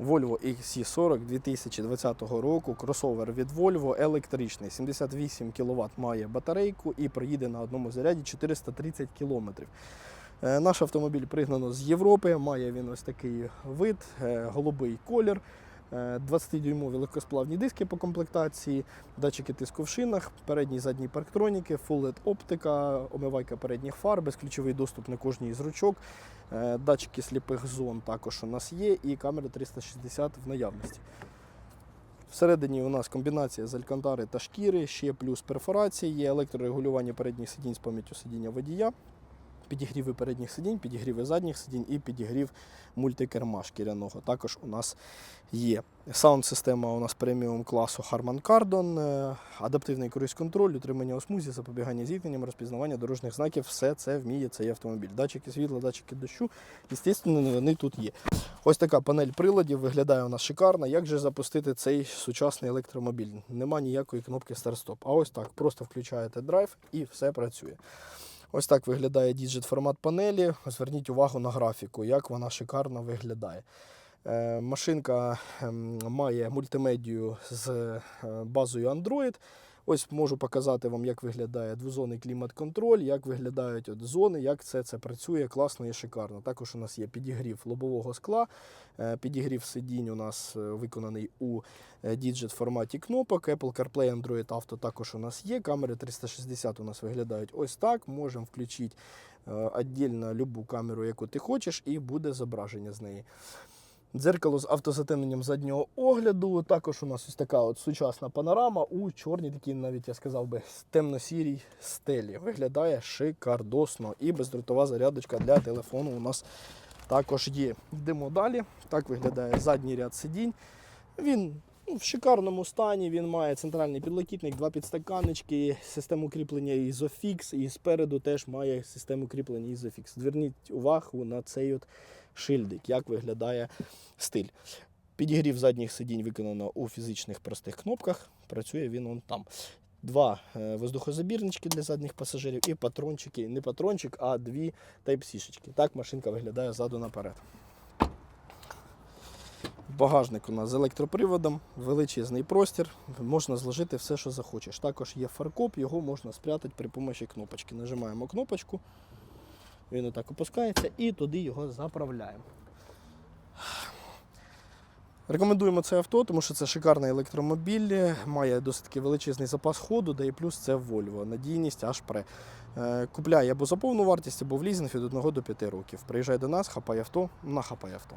Volvo XC40 2020 року, кросовер від Volvo, електричний, 78 кВт має батарейку і проїде на одному заряді 430 км. Наш автомобіль пригнано з Європи, має він ось такий вид, е, голубий колір. Е, 20-дюймові легкосплавні диски по комплектації, датчики тиску в шинах, передні і задні парктроніки, Full LED оптика, омивайка передніх фар, безключовий доступ на кожній з ручок, е, датчики сліпих зон також у нас є, і камери 360 в наявності. Всередині у нас комбінація з алькантари та шкіри, ще плюс перфорації, є електрорегулювання передніх сидінь з пам'яттю сидіння водія, підігріви передніх сидінь, підігріви задніх сидінь і підігрів мультикерма шкіряного. Також у нас є. Саунд-система у нас преміум класу Harman Kardon, е, адаптивний круїз-контроль, утримання у смузі, запобігання зіткненням, розпізнавання дорожніх знаків. Все це вміє цей автомобіль. Датчики світла, датчики дощу, звісно, вони тут є. Ось така панель приладів виглядає у нас шикарно. Як же запустити цей сучасний електромобіль? Нема ніякої кнопки старт-стоп. А ось так. Просто включаєте драйв і все працює. Ось так виглядає діджит формат панелі. Зверніть увагу на графіку, як вона шикарно виглядає. Е, Машинка ем, має мультимедію з е, базою Android. Ось можу показати вам, як виглядає двозонний клімат-контроль, як виглядають от зони, як це, це працює класно і шикарно. Також у нас є підігрів лобового скла, е, підігрів сидінь у нас е, виконаний у е, діджит форматі кнопок. Apple CarPlay, Android Auto також у нас є. Камери 360 у нас виглядають ось так. Можемо включити віддільно любу камеру, яку ти хочеш, і буде зображення з неї. Дзеркало з автозатемненням заднього огляду. Також у нас ось така от сучасна панорама у чорній, такій, навіть я сказав би, темно-сірій стелі. Виглядає шикардосно. І бездротова зарядочка для телефону у нас також є. Йдемо далі. Так виглядає задній ряд сидінь. Він ну, в шикарному стані. Він має центральний підлокітник, два підстаканнички, систему кріплення Isofix і спереду теж має систему кріплення Isofix. Зверніть увагу на цей от шильдик, як виглядає стиль. Підігрів задніх сидінь виконано у фізичних простих кнопках. Працює він он там. Два е, воздухозабірнички для задніх пасажирів і патрончики, не патрончик, а дві тайп-сішечки. Так машинка виглядає ззаду наперед. Багажник у нас з електроприводом, величезний простір, можна зложити все, що захочеш. Також є фаркоп, його можна спрятати при допомогі кнопочки. Нажимаємо кнопочку, він отак опускається і туди його заправляємо. Рекомендуємо це авто, тому що це шикарний електромобіль, має досить величезний запас ходу, да і плюс це Volvo, надійність аж пре. Е, Купляй або за повну вартість, або в лізинг від 1 до 5 років. Приїжджай до нас, хапай авто, нахапай авто.